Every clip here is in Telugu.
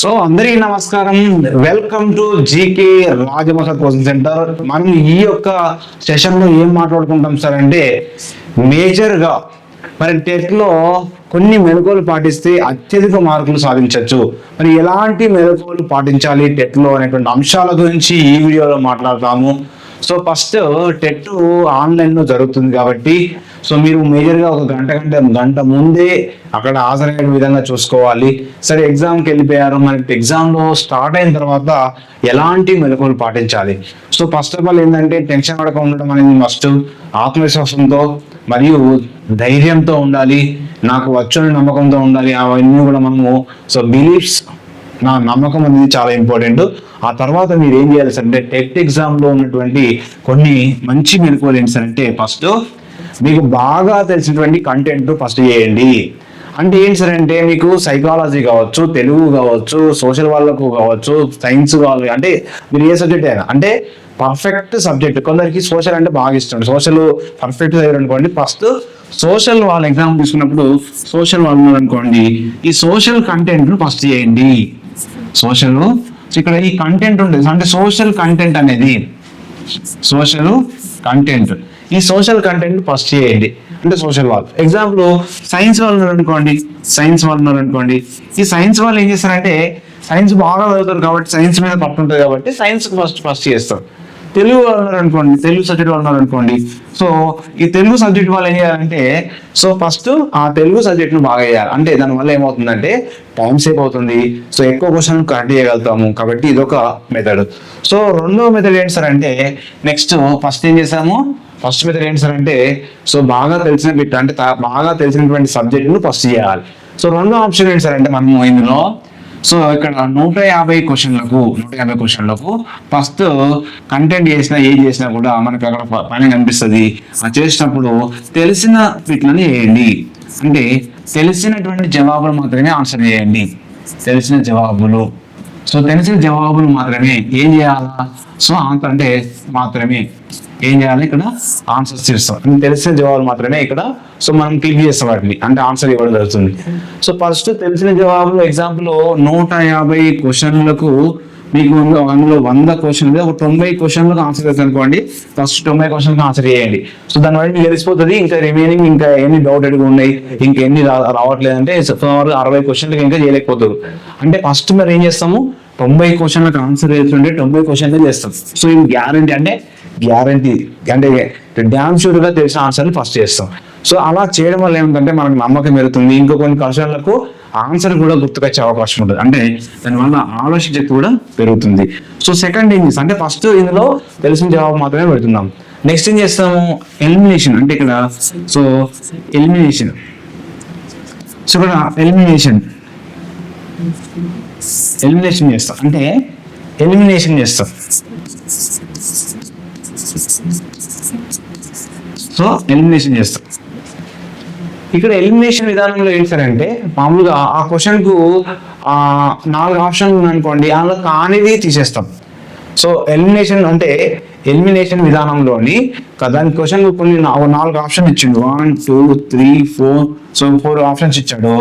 సో అందరికీ నమస్కారం. Welcome to GK Rajmahal coaching centre మనం ఈ యొక్క సెషన్లో ఏం మాట్లాడుకుంటాం సార్ అంటే మేజర్గా మరి టెట్లో కొన్ని మెలకువలు పాటిస్తే అత్యధిక మార్కులు సాధించవచ్చు మరి ఎలాంటి మెలకువలు పాటించాలి టెట్లో అనేటువంటి అంశాల గురించి ఈ వీడియోలో మాట్లాడతాము. సో ఫస్ట్ టెట్ ఆన్లైన్లో జరుగుతుంది కాబట్టి సో మీరు మేజర్గా ఒక గంట గంట గంట ముందే అక్కడ హాజరయ్యే విధంగా చూసుకోవాలి. సరే ఎగ్జామ్కి వెళ్ళిపోయారు. మనకి ఎగ్జామ్లో స్టార్ట్ అయిన తర్వాత ఎలాంటి మెలకువలు పాటించాలి? సో ఫస్ట్ ఆఫ్ ఆల్ ఏంటంటే టెన్షన్ పడక ఉండడం అనేది మస్ట్ ఆత్మవిశ్వాసంతో మరియు ధైర్యంతో ఉండాలి. నాకు వచ్చని నమ్మకంతో ఉండాలి. అవన్నీ కూడా మనము సో బిలీఫ్స్ నా నమ్మకం అనేది చాలా ఇంపార్టెంట్ ఆ తర్వాత మీరు ఏం చేయాలి సార్ అంటే టెట్ ఎగ్జామ్లో ఉన్నటువంటి కొన్ని మంచి మెలకువలు ఏంటి సార్ అంటే ఫస్ట్ మీకు బాగా తెలిసినటువంటి కంటెంట్ ఫస్ట్ చేయండి. అంటే ఏంటి సార్ అంటే మీకు సైకాలజీ కావచ్చు తెలుగు కావచ్చు సోషల్ వాళ్ళకు కావచ్చు సైన్స్ కావాలి అంటే మీరు ఏ సబ్జెక్ట్ అయినా అంటే పర్ఫెక్ట్ సబ్జెక్ట్ కొందరికి సోషల్ అంటే బాగా ఇష్టం. సోషల్ పర్ఫెక్ట్ అనుకోండి ఫస్ట్ సోషల్ వాళ్ళ ఎగ్జామ్ తీసుకున్నప్పుడు సోషల్ వాళ్ళు అనుకోండి ఈ సోషల్ కంటెంట్ ఫస్ట్ చేయండి. సోషల్ ఇక్కడ ఈ కంటెంట్ ఉంటుంది అంటే సోషల్ కంటెంట్ అనేది సోషల్ కంటెంట్ ఈ సోషల్ కంటెంట్ ఫస్ట్ చేయండి. అంటే సోషల్ వాళ్ళు ఎగ్జాంపుల్ సైన్స్ వాళ్ళు అనుకోండి సైన్స్ వాళ్ళు అనుకోండి. ఈ సైన్స్ వాళ్ళు ఏం చేస్తారంటే సైన్స్ బాగా చదువుతారు కాబట్టి సైన్స్ మీద పట్టు ఉంటుంది కాబట్టి సైన్స్ ఫస్ట్ ఫస్ట్ చేస్తారు. తెలుగు వాళ్ళు అనుకోండి తెలుగు సబ్జెక్ట్ వాళ్ళు అనుకోండి. సో ఈ తెలుగు సబ్జెక్ట్ వాళ్ళు ఏం చేయాలంటే సో ఫస్ట్ ఆ తెలుగు సబ్జెక్ట్ను బాగా చేయాలి. అంటే దానివల్ల ఏమవుతుందంటే టైం సేవ్ అవుతుంది. సో ఎక్కువ క్వశ్చన్ కరెక్ట్ చేయగలుగుతాము. కాబట్టి ఇదొక మెథడ్ సో రెండో మెథడ్ ఏంటి సార్ అంటే నెక్స్ట్ ఫస్ట్ ఏం చేసాము ఫస్ట్ మెథడ్ ఏంటి సార్ అంటే సో బాగా తెలిసిన బిట్ అంటే బాగా తెలిసినటువంటి సబ్జెక్టును ఫస్ట్ చేయాలి. సో రెండో ఆప్షన్ ఏంటి సార్ అంటే మనము ఇందులో సో ఇక్కడ నూట యాభై క్వశ్చన్లకు నూట యాభై క్వశ్చన్లకు ఫస్ట్ కంటెంట్ చేసినా ఏది చేసినా కూడా మనకు అక్కడ పని కనిపిస్తుంది. అది చేసినప్పుడు తెలిసిన ఫిట్లను వేయండి. అంటే తెలిసినటువంటి జవాబులు మాత్రమే ఆన్సర్ చేయండి. తెలిసిన జవాబులు. సో తెలిసిన జవాబులు మాత్రమే ఏం చేయాలా? సో ఆన్సర్ అంటే మాత్రమే. ఏం చేయాలి ఇక్కడ? ఆన్సర్స్ చేస్తాం. తెలిసిన జవాబులు మాత్రమే ఇక్కడ. సో మనం క్లిక్ చేస్తాం వాటిని అంటే ఆన్సర్ ఇవ్వడం జరుగుతుంది. సో ఫస్ట్ తెలిసిన జవాబులు ఎగ్జాంపుల్ నూట యాభై క్వశ్చన్లకు మీకు అందులో- వంద క్వశ్చన్ ఒక తొంభై క్వశ్చన్లకు ఆన్సర్ చేస్తాను అనుకోండి. ఫస్ట్ తొంభై క్వశ్చన్కి ఆన్సర్ చేయండి. సో దానివల్ల మీకు తెలిసిపోతుంది ఇంకా రిమైనింగ్ ఇంకా ఎన్ని డౌట్ అడిగి ఉన్నాయి ఇంకా ఎన్ని రా- రావట్లేదంటే సుమారు అరవై క్వశ్చన్లకు ఇంకా చేయలేకపోతారు. అంటే ఫస్ట్ మరి ఏం చేస్తాము? తొంభై క్వశ్చన్లకు ఆన్సర్ చేస్తుంటే తొంభై క్వశ్చన్లు చేస్తాం. సో ఇది గ్యారంటీ అంటే గ్యారంటీ అంటే డ్యామ్ షూర్గా తెలిసిన ఆన్సర్ని ఫస్ట్ చేస్తాం. సో అలా చేయడం వల్ల ఏమిటంటే మనకు నమ్మకం పెరుగుతుంది. ఇంకో కొన్ని క్వశ్చన్లకు ఆన్సర్ కూడా గుర్తుకొచ్చే అవకాశం ఉంటుంది. అంటే దానివల్ల ఆలోచన శక్తి కూడా పెరుగుతుంది. సో సెకండ్ ఏం అంటే ఫస్ట్ ఇందులో తెలిసిన జవాబు మాత్రమే పెడుతున్నాం. నెక్స్ట్ ఏం చేస్తాము? ఎలిమినేషన్ అంటే ఇక్కడ సో ఎలిమినేషన్ సో ఇక్కడ ఎలిమినేషన్ ఎలిమినేషన్ చేస్తాం. అంటే ఎలిమినేషన్ చేస్తాం. సో ఎలిమినేషన్ చేస్తాం. ఇక్కడ ఎలిమినేషన్ విధానంలో ఏంటి సార్ అంటే మామూలుగా ఆ క్వశ్చన్కు నాలుగు ఆప్షన్లు అనుకోండి అందులో కానిది తీసేస్తాం. సో ఎలిమినేషన్ అంటే ఎలిమినేషన్ విధానంలోని దాని క్వశ్చన్ కొన్ని నాలుగు ఆప్షన్ ఇచ్చిండు. One two three four so four options ఇచ్చాడు.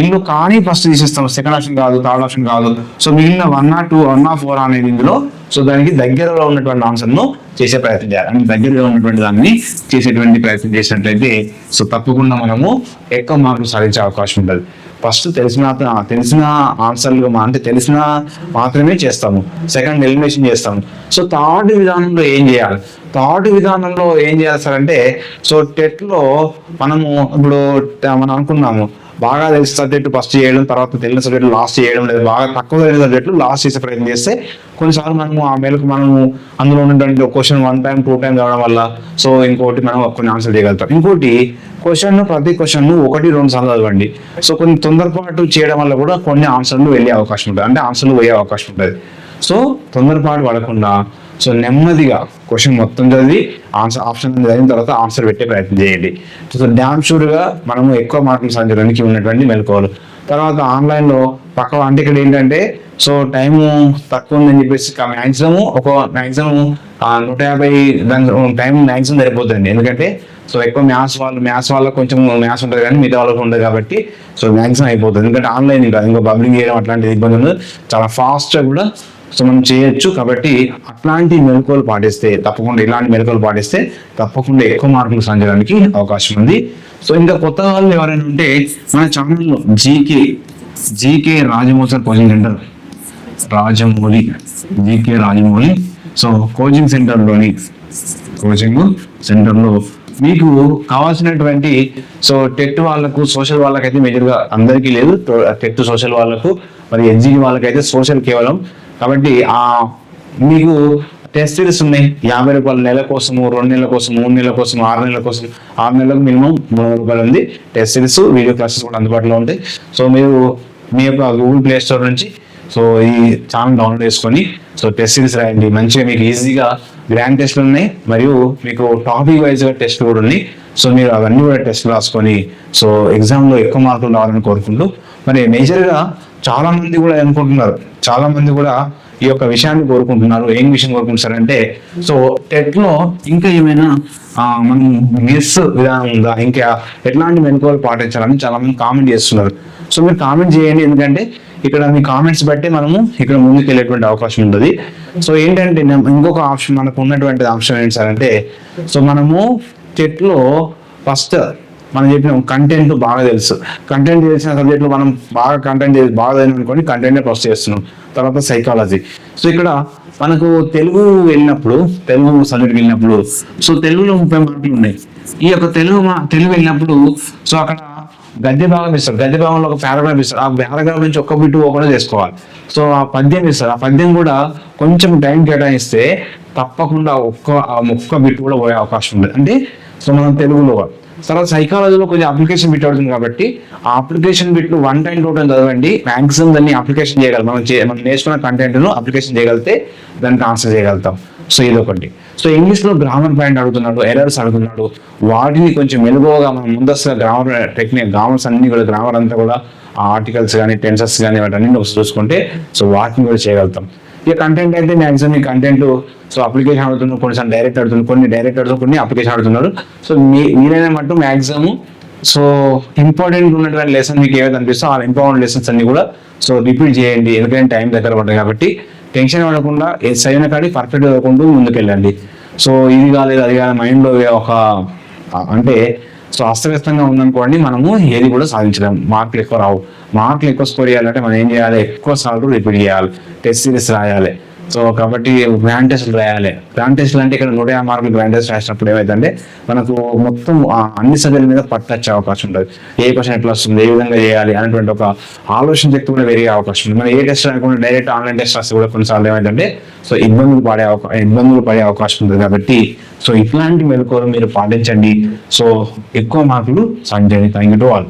ఇల్లు కానీ ఫస్ట్ తీసేస్తాం. సెకండ్ ఆప్షన్ కాదు థర్డ్ ఆప్షన్ కాదు. సో మిగిలిన వన్ ఆ టూ వన్ ఆ ఫోర్ అనేది ఇందులో. సో దానికి దగ్గరలో ఉన్నటువంటి ఆన్సర్ను చేసే ప్రయత్నం చేయాలి. అంటే దగ్గరలో ఉన్నటువంటి దాన్ని చేసేటువంటి ప్రయత్నం చేసినట్లయితే సో తప్పకుండా మనము ఎక్కువ మార్కులు సాధించే అవకాశం ఉంటుంది. ఫస్ట్ తెలిసిన తెలిసిన ఆన్సర్లు మా- అంటే తెలిసిన మాత్రమే చేస్తాము. సెకండ్ ఎలిమినేషన్ చేస్తాము. సో థర్డ్ విధానంలో ఏం చేయాలి? థర్డ్ విధానంలో ఏం చేయాలి సార్ అంటే సో టెట్లో మనము ఇప్పుడు మనం అనుకున్నాము బాగా తెలిసిన సబ్జెక్టు ఫస్ట్ చేయడం తర్వాత తెలియని సబ్జెక్టు లాస్ట్ చేయడం లేదు బాగా తక్కువ తెలియని సబ్జెక్టు లాస్ట్ చేసే ప్రయత్నం చేస్తే కొన్నిసార్లు మనము ఆ మేరకు మనము అందులో ఉన్నటువంటి question one time two time చదవడం వల్ల సో ఇంకోటి మనం కొన్ని ఆన్సర్ చేయగలుగుతాం. ఇంకోటి క్వశ్చన్ ప్రతి క్వశ్చన్ ఒకటి రెండు సార్లు చదవండి. సో కొన్ని తొందరపాటు చేయడం వల్ల కూడా కొన్ని ఆన్సర్లు వెళ్ళే అవకాశం ఉంటుంది. అంటే ఆన్సర్లు పోయే అవకాశం ఉంటుంది. సో తొందరపాటు పడకుండా సో నెమ్మదిగా క్వశ్చన్ మొత్తం చదివి ఆన్సర్ ఆప్షన్ చదివిన తర్వాత ఆన్సర్ పెట్టే ప్రయత్నం చేయండి. సో డ్యామ్ షూర్గా మనము ఎక్కువ మార్కులు సాధించడానికి ఉన్నటువంటి మెలకువలు. తర్వాత ఆన్లైన్లో పక్క అంటే ఇక్కడ ఏంటంటే సో టైము తక్కువ ఉందని చెప్పేసి మ్యాక్సిమం ఒక మ్యాక్సిమం నూట యాభై దాని టైం మ్యాక్సిమం సరిపోతుంది ఎందుకంటే సో ఎక్కువ మ్యాథ్స్ వాళ్ళు మ్యాథ్స్ వాళ్ళకి కొంచెం మ్యాథ్స్ ఉంటుంది కానీ మిగతా వాళ్ళకి ఉండదు కాబట్టి సో మ్యాక్సిమం అయిపోతుంది. ఎందుకంటే ఆన్లైన్ ఇంకా ఇంకా బబ్లింగ్ చేయడం అట్లాంటిది ఇబ్బంది ఉండదు. చాలా ఫాస్ట్గా కూడా సో మనం చేయొచ్చు. కాబట్టి అట్లాంటి మెలకువలు పాటిస్తే తప్పకుండా ఇలాంటి మెలకువలు పాటిస్తే తప్పకుండా ఎక్కువ మార్కులు సాధించడానికి అవకాశం ఉంది. సో ఇంకా కొత్త వాళ్ళు ఎవరైనా ఉంటే మన ఛానల్లో GK GK రాజమోసర్ coaching centre Rajamouli GK Rajamouli. So coaching సెంటర్లోని coaching సెంటర్లో మీకు కావాల్సినటువంటి సో టెట్ వాళ్ళకు సోషల్ వాళ్ళకైతే మేజర్గా అందరికీ లేదు. టెట్ సోషల్ వాళ్ళకు మరి ఎన్జీ వాళ్ళకైతే సోషల్ కేవలం కాబట్టి ఆ మీకు టెస్ట్ సిరీస్ ఉన్నాయి. యాభై రూపాయల నెల కోసము రెండు నెలల కోసం మూడు నెలల కోసం ఆరు నెలల కోసం ఆరు నెలలకు మినిమం మూడు వందల రూపాయలు ఉంది. టెస్ట్ సిరీస్ వీడియో క్లాసెస్ కూడా అందుబాటులో ఉంటాయి. సో మీరు మీ యొక్క గూగుల్ ప్లే స్టోర్ నుంచి సో ఈ ఛానల్ డౌన్లోడ్ చేసుకొని సో టెస్ట్ సిరీస్ రాయండి. మంచిగా మీకు ఈజీగా గ్రాండ్ టెస్ట్లు ఉన్నాయి. మరియు మీకు టాపిక్ వైజ్గా టెస్ట్ కూడా ఉన్నాయి. సో మీరు అవన్నీ కూడా టెస్ట్ రాసుకొని సో ఎగ్జామ్లో ఎక్కువ మార్కులు రావాలని కోరుకుంటూ మరి మేజర్గా చాలా మంది కూడా అనుకుంటున్నారు. చాలా మంది కూడా ఈ యొక్క విషయాన్ని కోరుకుంటున్నారు. ఏం విషయం కోరుకుంటున్నారంటే సో టెట్లో ఇంకా ఏమైనా మనం మిస్ విధానం ఉందా? ఇంకా ఎట్లాంటి మెనుకోలు పాటించాలని చాలా మంది కామెంట్ చేస్తున్నారు. సో మీరు కామెంట్ చేయండి. ఎందుకంటే ఇక్కడ మీ కామెంట్స్ బట్టి మనము ఇక్కడ ముందుకు వెళ్ళేటువంటి అవకాశం ఉంటుంది. సో ఏంటంటే ఇంకొక ఆప్షన్ మనకు ఉన్నటువంటి అంశం ఏంటి సార్ అంటే సో మనము టెట్లో ఫస్ట్ మనం చెప్పిన కంటెంట్ బాగా తెలుసు. కంటెంట్ తెలిసిన సబ్జెక్టులు మనం బాగా కంటెంట్ బాగా తెలియదు కంటెంట్ ఫస్ట్ చేస్తున్నాం. తర్వాత సైకాలజీ సో ఇక్కడ మనకు తెలుగు వెళ్ళినప్పుడు తెలుగు సబ్జెక్ట్ వెళ్ళినప్పుడు సో తెలుగులో ముప్పై మార్కులు ఉన్నాయి. ఈ యొక్క తెలుగు మా- తెలుగు వెళ్ళినప్పుడు సో అక్కడ గద్య భాగం ఇస్తారు. గద్య భాగంలో ఒక పారాగ్రాఫ్ ఇస్తారు. ఆ పారాగ్రాఫ్ నుంచి ఒక్క బిట్టు కూడా చేసుకోవాలి. సో ఆ పద్యం ఇస్తారు. ఆ పద్యం కూడా కొంచెం టైం కేటాయిస్తే తప్పకుండా ఒక్క ఆ ఒక్క బిట్టు కూడా పోయే అవకాశం ఉంటుంది అంటే సో మనం తెలుగులో తర్వాత సైకాలజీలో కొంచెం అప్లికేషన్ బిట్ అవుతుంది కాబట్టి ఆ అప్లికేషన్ బిట్లు వన్ టైం టూ టైం చదవండి. మ్యాక్సిమం దాన్ని అప్లికేషన్ చేయగలం మనం చే- మనం నేర్చుకున్న కంటెంట్ను అప్లికేషన్ చేయగలిగితే దానికి ఆన్సర్ చేయగలుగుతాం. సో ఇది ఒకటి సో ఇంగ్లీష్లో గ్రామర్ పాయింట్ అడుగుతున్నాడు ఎర్రర్స్ అడుగుతున్నాడు. వాటిని కొంచెం మెలుగుగా మనం ముందస్తుగా గ్రామర్ టెక్నిక్ గ్రామర్స్ అన్ని కూడా గ్రామర్ అంతా కూడా ఆర్టికల్స్ కానీ టెన్సెస్ కానీ వాటన్ని ఒకసారి చూసుకుంటే సో వాటిని కూడా చేయగలుగుతాం. ఈ కంటెంట్ అయితే మ్యాక్సిమం ఈ కంటెంట్ సో అప్లికేషన్ ఆడుతున్నారు కొన్నిసార్లు డైరెక్ట్ ఆడుతున్నారు కొన్ని డైరెక్ట్ ఆడుతున్నారు కొన్ని అప్లికేషన్ అడుగుతున్నారు. సో మీ మీరైనా మట్టు మ్యాక్సిమం సో ఇంపార్టెంట్ ఉన్నటువంటి లెసన్ మీకు ఏవైతే అనిపిస్తో ఆ ఇంపార్టెంట్ లెసన్స్ అన్ని కూడా సో రిపీట్ చేయండి. ఎందుకంటే టైం దగ్గర పడ్డాయి కాబట్టి టెన్షన్ పడకుండా సరైన కాడి పర్ఫెక్ట్ చదువుకుంటూ ముందుకెళ్ళండి. సో ఇది కాలేదు అది కాదు మైండ్లో ఒక అంటే సో అస్తవ్యస్తంగా ఉందనుకోండి మనము ఏది కూడా సాధించలేం. మార్కులు ఎక్కువ రావు. మార్కులు ఎక్కువ స్కోర్ చేయాలంటే మనం ఏం చేయాలి? ఎక్కువ సార్లు రిపీట్ చేయాలి. టెస్ట్ సిరీస్ రాయాలి. సో కాబట్టి గ్రాండ్ టెస్ట్లు రాయాలి. గ్రాండ్ టెస్ట్లు అంటే ఇక్కడ నూట యాభై మార్కులు గ్రాండ్ టెస్ట్ రాసినప్పుడు ఏమైందంటే మనకు మొత్తం ఆ అన్ని సబ్జెక్టుల మీద పట్టచ్చే అవకాశం ఉంటుంది. ఏ క్వశ్చన్ ఎట్లా వస్తుంది ఏ విధంగా చేయాలి అనేటువంటి ఒక ఆలోచన శక్తి కూడా పెరిగే అవకాశం ఉంది మనం ఏ టెస్ట్ రాకుండా డైరెక్ట్ ఆన్లైన్ టెస్ట్ రాస్తే కూడా కొన్నిసార్లు ఏమైందంటే సో ఇబ్బందులు పడే అవకాశం ఇబ్బందులు పడే అవకాశం ఉంది కాబట్టి సో ఇట్లాంటి మెలకువలు మీరు పాటించండి. సో ఎక్కువ మార్కులు Sanjay thank you to all